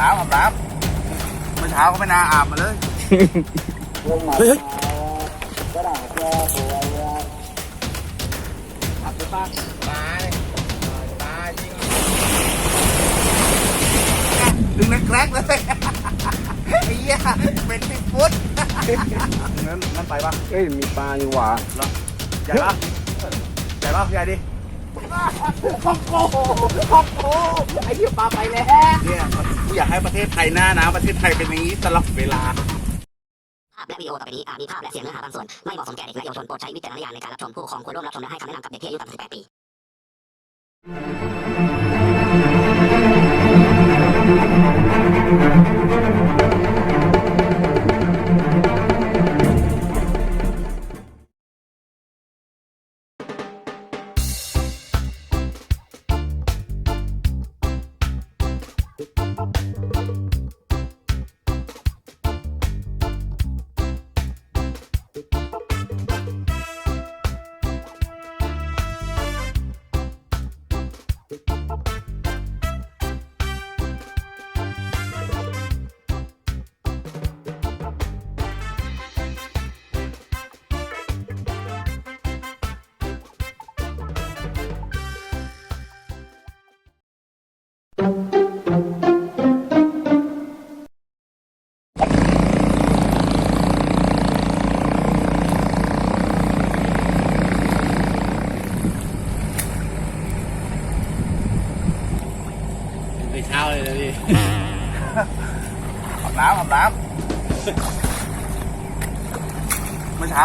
น้ำอาบน้ำเมื่อเช้าก็ไม่น่าอาบมาเลยเฮ้ยเฮ้ยอาบไปป้าตายตายจริงดึงนักแกรกเลยไอ้เหี้ยเป็นสิบฟุตงั้นงั้นไปปะเอ้ยมีปลาอยู่หว่าใหญ่ปะใหญ่ปะใหญ่ดิ ของโกของโกไอ้เหี้ยปลาไปแล้ว เนี่ยกูอยากให้ประเทศไทยหน้านะ ประเทศไทยเป็นอย่างนี้ตลอดเวลา ภาพและวิดีโอต่อไปนี้อาจมีภาพและเสียงเนื้อหาบางส่วน ไม่เหมาะสมแก่เด็กและเยาวชนโปรดใช้วิจารณญาณในการรับชมผู้ปกครองควรร่วมรับชมและให้คำแนะนำกับเด็กที่อายุต่ำกว่า18ปีใน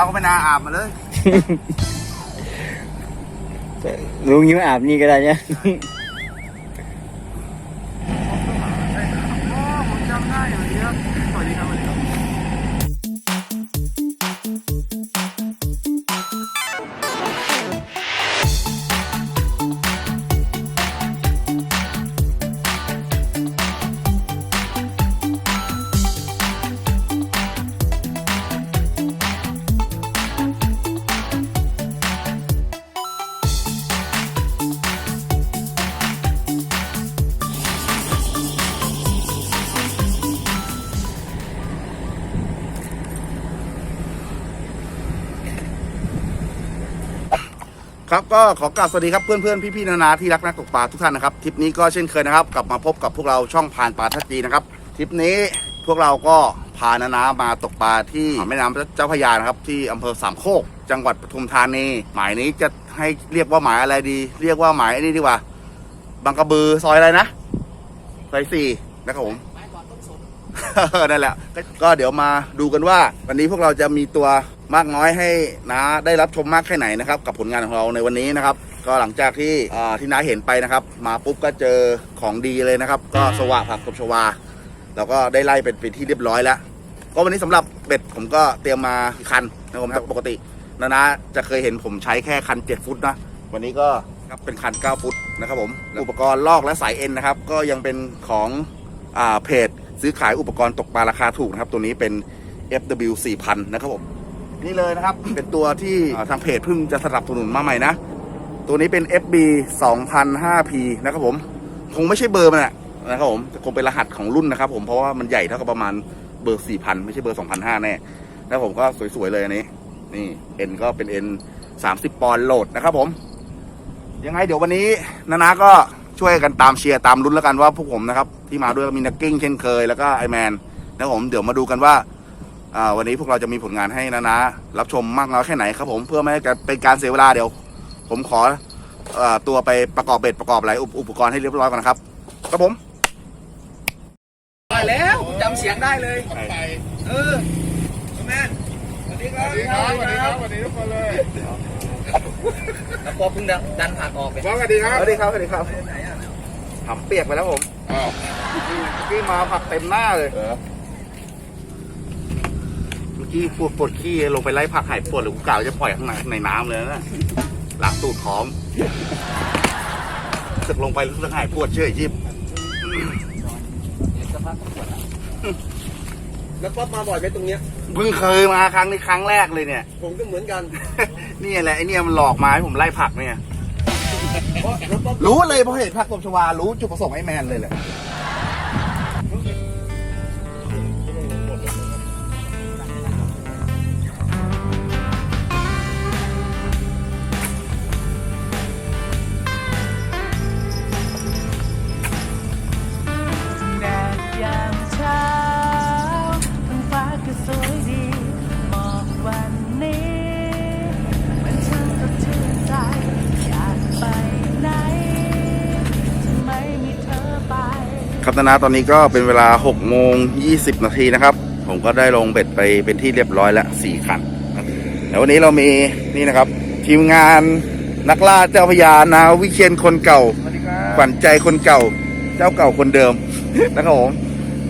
ก็ไม่น่าอาบมาเลย ลุงยิ้มอาบนี่ก็ได้เนี่ย ก็ขอกราบสวัสดีครับเพื่อนเพื่อนพี่พี่ๆนานาที่รักนักตกปลาทุกท่านนะครับทริปนี้ก็เช่นเคยนะครับกลับมาพบกับพวกเราช่องผ่านปลาทัศจีนะครับทริปนี้พวกเราก็พานานามาตกปลาที่แม่น้ำเจ้าพระยานะครับที่อำเภอสามโคก จังหวัดปทุมธานีหมายนี้จะให้เรียกว่าหมายอะไรดี เรียกว่าหมายนี่ดีกว่าบางกระบือซอยอะไรนะซอยสี่นะครับผมนั่นแหละก็เดี๋ยวมาดูกันว่า วันนี้พวกเราจะมีตัว มากน้อยให้นะได้รับชมมากแค่ไหนนะครับ กับผลงานของเราในวันนี้นะครับ ก็หลังจากที่อ่าที่น้าเห็นไปนะครับ มาปุ๊บก็เจอของดีเลยนะครับ ก็สวะผักตบชวาเราก็ได้ไล่เป็นเป็นที่เรียบร้อยแล้ว ก็วันนี้สำหรับเบ็ดผมก็เตรียมมาคันนะครับผมปกตินะนะจะเคยเห็นผมใช้แค่คัน 7 ฟุตนะวันนี้ก็ครับเป็นคัน 9 ฟุตนะครับผมอุปกรณ์ลอกและสายเอ็นนะครับก็ยังเป็นของอ่าเพจซื้อขายอุปกรณ์ตกปลาราคาถูกนะครับ ตัวนี้เป็น FW 4000 นะครับผม นี่เลยนะครับ เป็นตัวที่ทางเพจเพิ่งจะสนับสนุนมาใหม่นะ ตัวนี้เป็น FB 2005P นะครับผม คงไม่ใช่เบอร์มันอะนะครับผมคงเป็นรหัสของรุ่นนะครับผม เพราะว่ามันใหญ่เท่ากับประมาณเบอร์ 4,000 ไม่ใช่เบอร์ 2,500 แน่แล้วผมก็สวยๆเลยอันนี้ นี่เอ็นก็เป็นเอ็น30 ปอนด์โหลดนะครับผม ยังไงเดี๋ยววันนี้นานาก็ช่วยกันตามเชียร์ตามลุ้นแล้วกันว่าพวกผมนะครับ ที่มาด้วยมีนักกิ้งเช่นเคยแล้วก็ไอแมนนะครับผมเดี๋ยวมาดูกันว่า วันนี้พวกเราจะมีผลงานให้นานารับชมมากน้อยแค่ไหนครับผมเพื่อไม่ให้เป็นการเสียเวลาเดี๋ยว ผมขอเอ่อตัวไปประกอบเบ็ดประกอบอะไรอุปอุปกรณ์ให้เรียบร้อยก่อนนะครับครับผมได้แล้วจำเสียงได้เลยเออแมนสวัสดีครับสวัสดีครับสวัสดีครับสวัสดีทุกคนเลยแล้วพอเพิ่งดันผักออกไปสวัสดีครับสวัสดีครับสวัสดีครับทำเปียกไปแล้วผมอ้าวที่มาผักเต็มหน้าเลยเออเมื่อกี้ปวดปวดขี้ลงไปไล่ผักหายปวดหรือกูกล่าวจะปล่อยข้างในในน้ำเลยนะล้างตูดพร้อมสึกลงไปรู้สึกหายปวดเชื่อยิบแล้วป๊อปมาบ่อยไหมตรงเนี้ยเพิ่งเคยมาครั้งนี้ครั้งแรกเลยเนี่ย ผมก็เหมือนกัน นี่แหละไอเนี่ยมันหลอกมาให้ผมไล่ผักเนี่ย เพราะแล้วป๊อปรู้เลยเพราะเห็นผักตบชวารู้จุดประสงค์ไอ้แมนเลยแหละ ครับนานาตอนนี้ก็เป็นเวลา6โมง20 นาทีนะครับ ผมก็ได้ลงเบ็ดไปเป็นที่เรียบร้อยแล้ว4คันแล้ววันนี้เรามีนี่นะครับ ทีมงานนักล่าเจ้าพระยานาวิเชียนคนเก่าสวัสดีครับขวัญใจคนเก่า เจ้าเก่าคนเดิมนะครับผม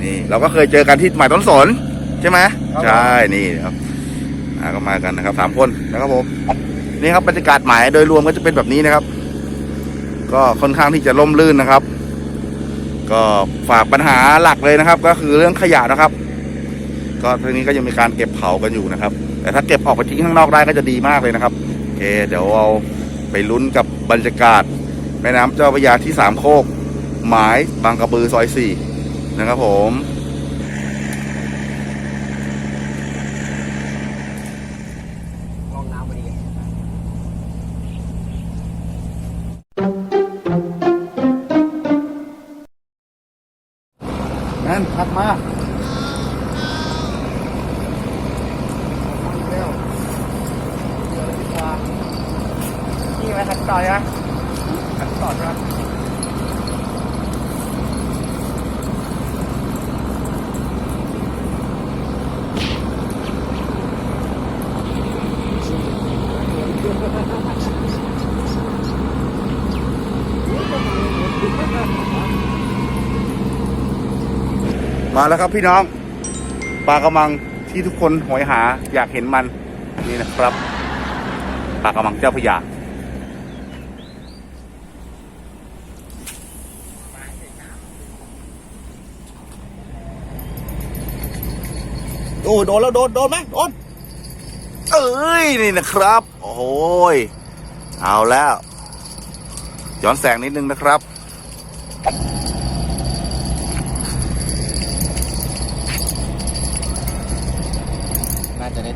นี่เราก็เคยเจอกันที่หมายต้นสนใช่ไหมใช่นี่ครับอ่าก็มากันนะครับสามคนนะครับผมนี่ครับบรรยากาศหมายโดยรวมก็จะเป็นแบบนี้นะครับ ก็ค่อนข้างที่จะล่มลื่นนะครับ ก็ฝากปัญหาหลักเลยนะครับ ก็คือเรื่องขยะนะครับ ก็ทีนี้ก็ยังมีการเก็บเผากันอยู่นะครับ แต่ถ้าเก็บออกไปทิ้งข้างนอกได้ก็จะดีมากเลยนะครับโอเคเดี๋ยวเราไปลุ้นกับบรรยากาศแม่น้ำเจ้าพระยาที่สามโคก หมายบางกระบือซอยสี่นะครับผม มาแล้วครับพี่น้องปลากระมังที่ทุกคนหอยหาอยากเห็นมันนี่นะครับปลากระมังเจ้าพระยาโอ้โดนแล้วโดนโดนไหมโดนเอ้ยนี่นะครับ โอ้โหยเอาแล้วย้อนแสงนิดนึงนะครับ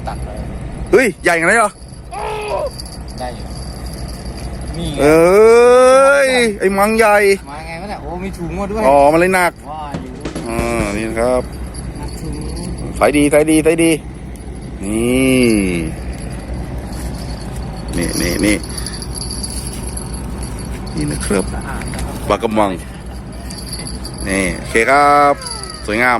ตัดเลยเฮ้ย ใหญ่ขนาดนี้เหรอ ได้อยู่นี่ไงเอ้ย ไอ้มังใหญ่ มาไงวะเนี่ยโอ้มีถุงมาด้วยอ๋อ มันเลยหนักว่าอยู่อ่านี่นะครับหนักถุงสายดีสายดีสายดี นี่ นี่นี่นี่นี่นะครับสะอาดนะครับ ปลากระมัง นี่ โอเคครับ สวยงาม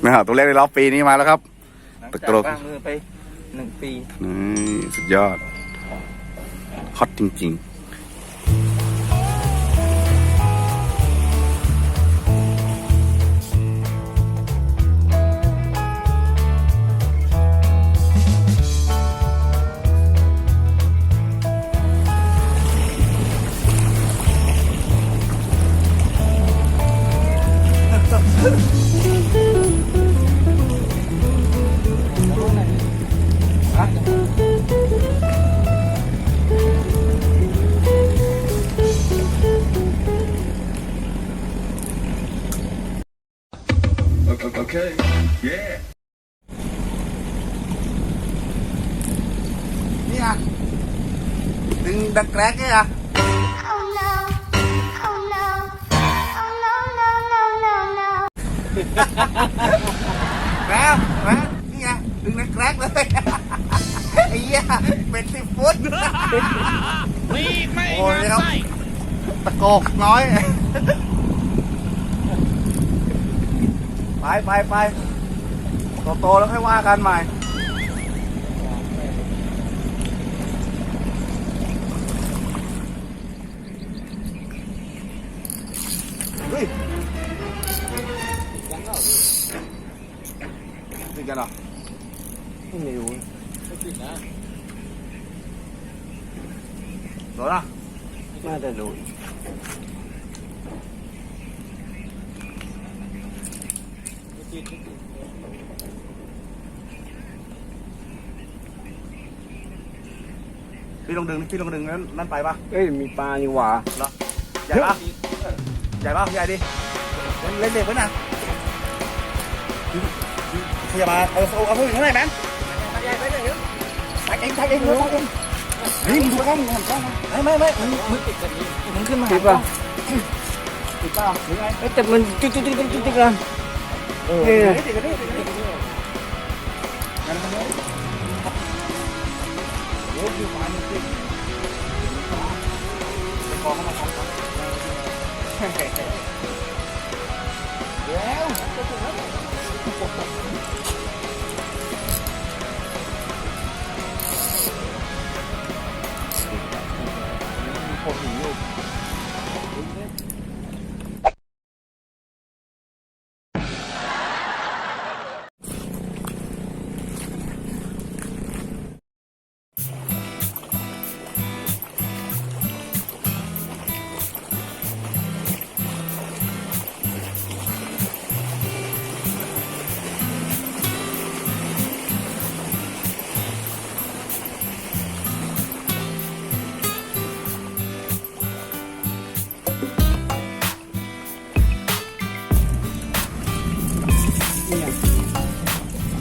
ไม่หาตัวแรกในรอบปีนี้มาแล้วครับตะกรกวางมือไปหนึ่งปีนี่สุดยอดฮอตจริง Okay. แรกเนี่ยอะ Oh no. Oh no. Oh no, no, no, no, no. แล้วแล้วนี่ไงดึงดังแรกเลย ไอ้เหี้ยเป็นสิบฟุตนี่ไม่โอ้ยครับตะโกกน้อย ไปไปไปโตโตๆแล้วค่อยว่ากันใหม่ กันเหรอไม่รู้โดนอะน่าจะรู้พี่ลองดึงพี่ลองดึงนั้นนั่นไปปะเอ้ยมีปลานี่หว่าเหรอใหญ่ปะใหญ่ปะใหญ่ดิเล่นเล่นเด็กไว้นะ พยาบาลเอาเอาเอาผู้หญิงข้างในแมนตักเองตักเองตักเองนี่มึงดูกล้องมึงหันกล้องมาไม่ไม่ไม่มึงมึงติดกันนี้มึงขึ้นมาติดป่ะติดเปล่าหรือไงเอ้ยแต่มันจิ๊กจิ๊กจิ๊กจิ๊กจิ๊กกันเออเออติดกันดิติดกันดิติดกันดิงั้นทำไมโอ้ยคือฟ้ามันติดไปคอเข้ามาทำครับแล้ว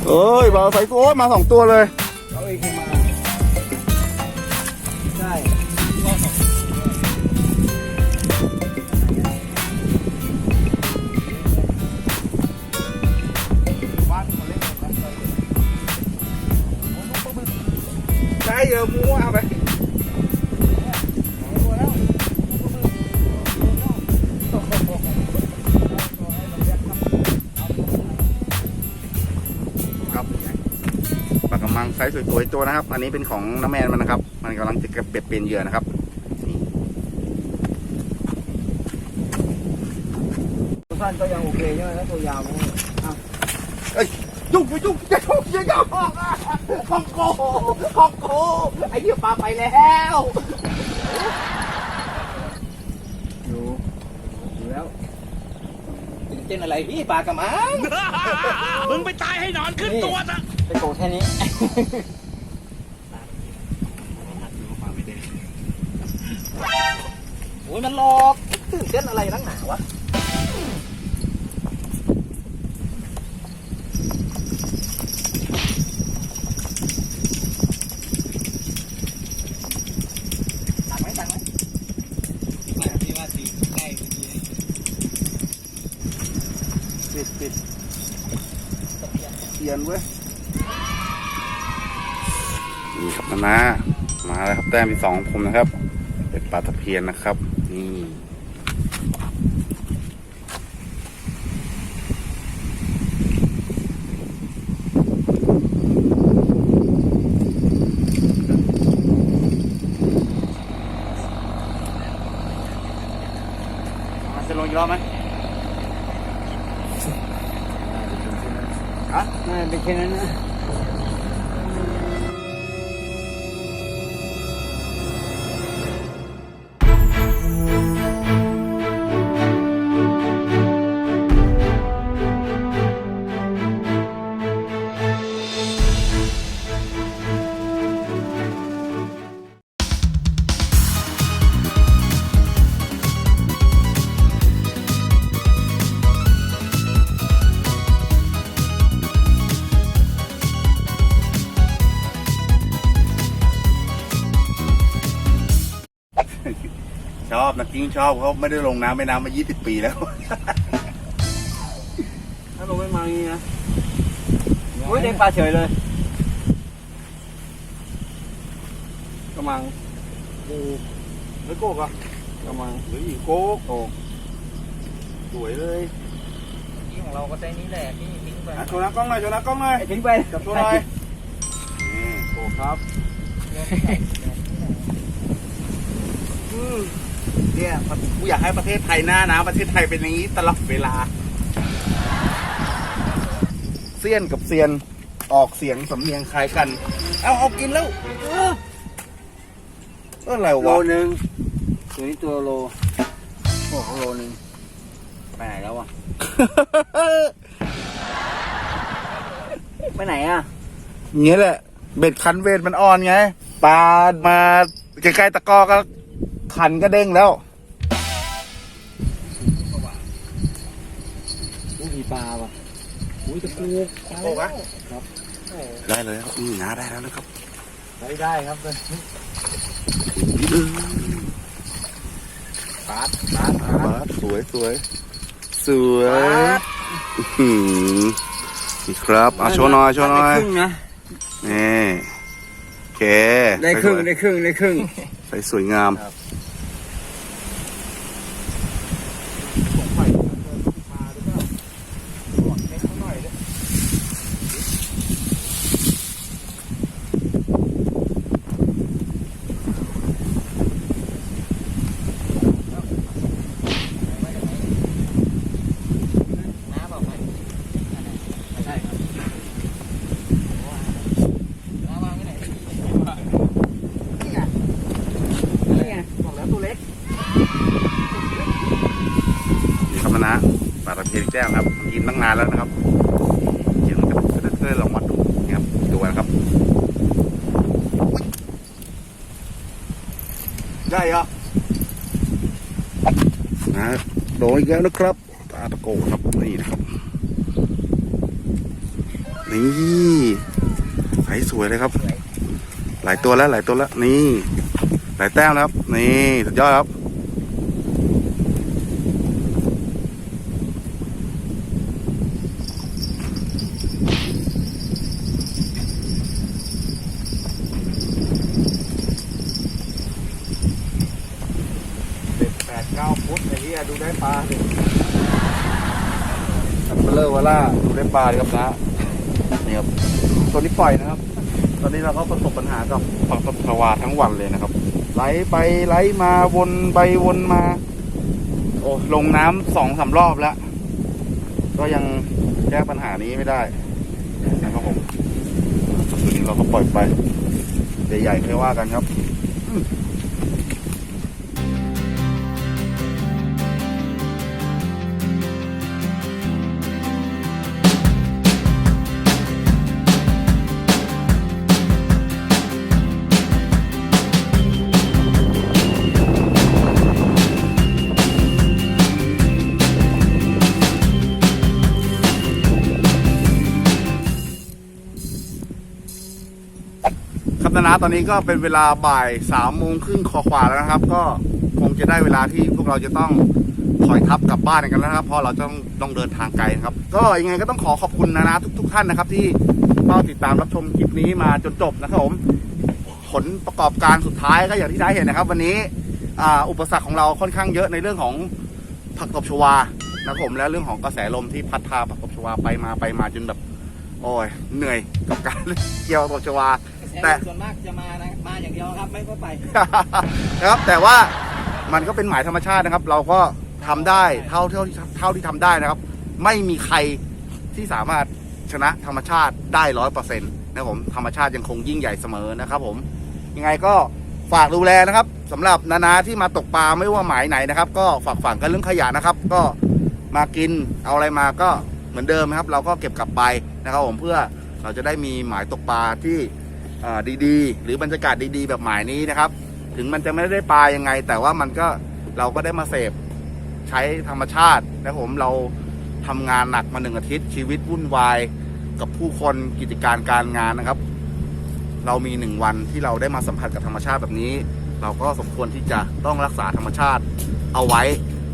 โอ้ยบอลไฟโอ้ยมาสองตัวเลย ไซส์สวยๆตัวนะครับ อันนี้เป็นของน้ำแมนมันนะครับ มันกำลังจะเก็บเบ็ดเป็นเหยื่อนะครับสั้นก็ยังโอเคใช่ไหมตัวยาวมันอะยุ่งไปยุ่งอย่ายุ่งอย่ายุ่งของโกของโกไอ้เหี้ยปลาไปแล้วอยู่อยู่แล้วเต้นอะไรพี่ปลากระมังมึงไปตายให้นอนขึ้นตัวซะ ไปโกแค่นี้ โอ้ยมันหลอกตื่นเต้นอะไรนักหนาวะ ตังไหมตังไหมพี่ว่าตีใกล้เมื่อกี้ ปิดปิดเทียนเว้ยนี่ครับนานามาแล้วครับแต้มที่สองของผมนะครับ เป็นปลาตะเพียนนะครับ นี่จะลงอีกรอบไหมน่าจะเป็นแค่นั้นนะ ชอบนักกิ้งชอบเขาไม่ได้ลงน้ำไม่น้ำมา 20 ปีแล้ว ถ้าลงไม่มาอย่างนี้นะโอ้ยเด็กปลาเฉยเลยกระมังโอ้ไม่โกกอะกระมังหรืออีโกกโกกสวยเลยที่ของเราก็ใช้นี้แหละที่ทิ้งไปอะโชว์หน้ากล้องหน่อยโชว์หน้ากล้องหน่อยไอ้ทิ้งไปจับโชว์หน่อยนี่โอ้ครับอืม เนี่ยกูอยากให้ประเทศไทยหน้านะ ประเทศไทยเป็นอย่างนี้ตลอดเวลาเซียนกับเซียนออกเสียงสำเนียงคล้ายกัน เอาเอากินแล้วเออเอออะไรโลวะหนึ่งตัวนี้ตัวโลโอ้โหโลหนึ่งไปไหนแล้วอะไปไหนอะอย่างเงี้ยแหละ เบ็ดคันเวทมันอ่อนไงปลามาใกล้ๆตะกร้อก็ คันก็เด้งแล้วอุ้ยมีปลาว่ะอุ้ยตะปูโอ้กะครับได้เลยครับอืมนาได้แล้วนะครับได้ได้ครับเลยปลาปลาปลาบาสสวยสวยสวยอื้อหือนี่ครับเอาโชว์หน่อยโชว์หน่อยได้ครึ่งนะนี่โอเคได้ครึ่งได้ครึ่งได้ครึ่งใส่สวยงาม น้าบอกไหมใช่ครับน้าวางไว้ไหนนี่ไงนี่ไงบอกแล้วตัวเล็ก นี่ครับนะปลาตะเพียนแก้วครับ กินตั้งนานแล้วนะครับกินมันจะเพื่อลองวัดดูนี่ครับดูนะครับอุ๊ยได้เหรอนะโดนอีกแล้วนะครับปลาตะโกครับนี่นะครับนี่ใสสวยเลยครับ หลายตัวแล้วหลายตัวแล้วนี่ หลายแต้มแล้วครับ นี่สุดยอดครับ เด็ดแปด เก้าฟุตไอ้เหี้ยดูได้ปลาดิสับเปลือวาล่าดูได้ปลาดิครับนะนี่ครับตัวนี้ปล่อยนะครับ ตอนนี้เราก็ประสบปัญหากับปักตบชวาทั้งวันเลยนะครับ ไหลไปไหลมาวนไปวนมา โอ้ลงน้ำสองสามรอบแล้ว ก็ยังแก้ปัญหานี้ไม่ได้นะครับผมตัวนี้เราก็ปล่อยไปใหญ่ๆค่อยว่ากันครับ นะตอนนี้ก็เป็นเวลาบ่ายสามโมงครึ่งขวาแล้วนะครับ ก็คงจะได้เวลาที่พวกเราจะต้องถอยทับกลับบ้านกันแล้วนะครับเพราะเราต้องต้องเดินทางไกลนะครับ ก็ยังไงก็ต้องขอขอบคุณนะนะทุกๆท่านนะครับ ที่เฝ้าติดตามรับชมคลิปนี้มาจนจบนะครับผมผลประกอบการสุดท้ายก็อย่างที่ได้เห็นนะครับ วันนี้อ่าอุปสรรคของเราค่อนข้างเยอะในเรื่องของผักตบชวานะครับผมและเรื่องของกระแสลมที่พัดพาผักตบชวาไปมาไปมาจนแบบโอ้ยเหนื่อยกับการเกี่ยวกับตบชวา แต่ส่วนมากจะมานะมาอย่างเดียวครับไม่ค่อยไปนะครับ แต่ว่ามันก็เป็นหมายธรรมชาตินะครับ เราก็ทำได้เท่าเท่าที่เท่าที่ทำได้นะครับ ไม่มีใครที่สามารถชนะธรรมชาติได้ร้อยเปอร์เซ็นต์นะครับผมธรรมชาติยังคงยิ่งใหญ่เสมอนะครับ ผมยังไงก็ฝากดูแลนะครับสำหรับนานาที่มาตกปลาไม่ว่าหมายไหนนะครับ ก็ฝากฝังกันเรื่องขยะนะครับ ก็มากินเอาอะไรมาก็เหมือนเดิมนะครับ เราก็เก็บกลับไปนะครับ ผมเพื่อเราจะได้มีหมายตกปลาที่อ่า ดีๆ หรือบรรยากาศดีๆ แบบหมายนี้นะครับ ถึงมันจะไม่ได้ปลายังไง แต่ว่ามันก็เราก็ได้มาเสพใช้ธรรมชาตินะครับผมเราทำงานหนักมาหนึ่งอาทิตย์ ชีวิตวุ่นวายกับผู้คนกิจการการงานนะครับ เรามีหนึ่งวันที่เราได้มาสัมผัสกับธรรมชาติแบบนี้ เราก็สมควรที่จะต้องรักษาธรรมชาติเอาไว้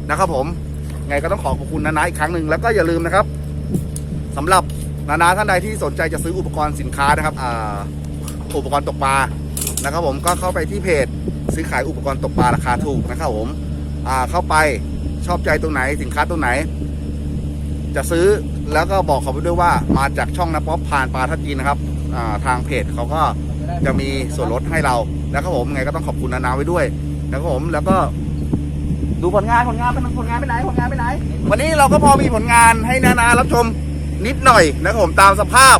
นะครับผมไงก็ต้องขอขอบคุณนานาอีกครั้งหนึ่งแล้วก็อย่าลืมนะครับสำหรับนานาท่านใดที่สนใจจะซื้ออุปกรณ์สินค้านะครับอ่า อุปกรณ์ตกปลานะครับผมก็เข้าไปที่เพจซื้อขายอุปกรณ์ตกปลาราคาถูกนะครับผมอ่าเข้าไปชอบใจตรงไหนสินค้าตรงไหน จะซื้อแล้วก็บอกเขาไปด้วยว่ามาจากช่องนะป๊อปผ่านปลาทัดจีนนะครับอ่าทางเพจเขาก็จะมีส่วนลดให้เราแล้วก็ผมไงก็ต้องขอบคุณนานาไว้ด้วยนะครับผมแล้วก็ดูผลงานผลงานเป็นผลงานไปไหนผลงานไปไหน วันนี้เราก็พอมีผลงานให้นานารับชมนิดหน่อยนะครับผมตามสภาพ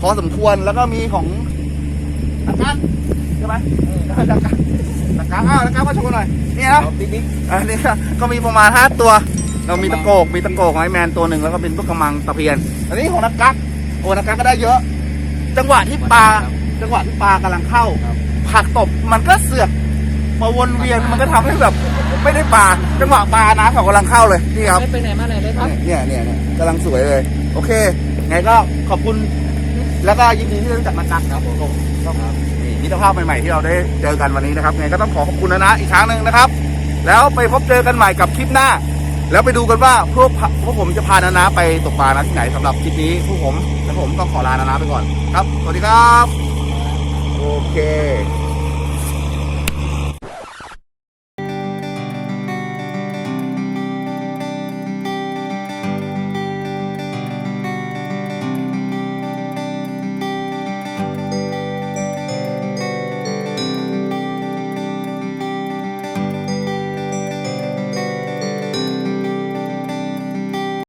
พอสมควรแล้วก็มีของ ตะกันใช่ไหมตะกันตะกันอ้าวตะกันมาโชว์หน่อยนี่นะบิ๊กบิ๊กอันนี้ก็มีประมาณห้าตัว เรามีตะโกกมีตะโกกของไอแมนตัวหนึ่งแล้วก็เป็นพวกกระมังตะเพียน อันนี้ของนักกักโอ้นักกักก็ได้เยอะ จังหวะที่ปลาจังหวะที่ปลากำลังเข้าผักตบมันก็เสือกมาวนเวียนมันก็ทำให้แบบไม่ได้ปลาจังหวะปลาน้ำเขากำลังเข้าเลยนี่ครับไม่ไปไหนมาไหนเลยครับเนี่ยเนี่ยเนี่ยกำลังสวยเลย โอเคไงก็ขอบคุณ แล้วก็ยินดีที่ได้รู้จักมันนักครับผมครับนี่มิตรภาพใหม่ๆที่เราได้เจอกันวันนี้นะครับไงก็ต้องขอขอบคุณนะนะอีกครั้งหนึ่งนะครับ แล้วไปพบเจอกันใหม่กับคลิปหน้า แล้วไปดูกันว่าพวกพวกผมจะพานานาไปตกปลานะที่ไหนสำหรับคลิปนี้พวกผมและผมต้องขอลานานาไปก่อนครับสวัสดีครับ โอเค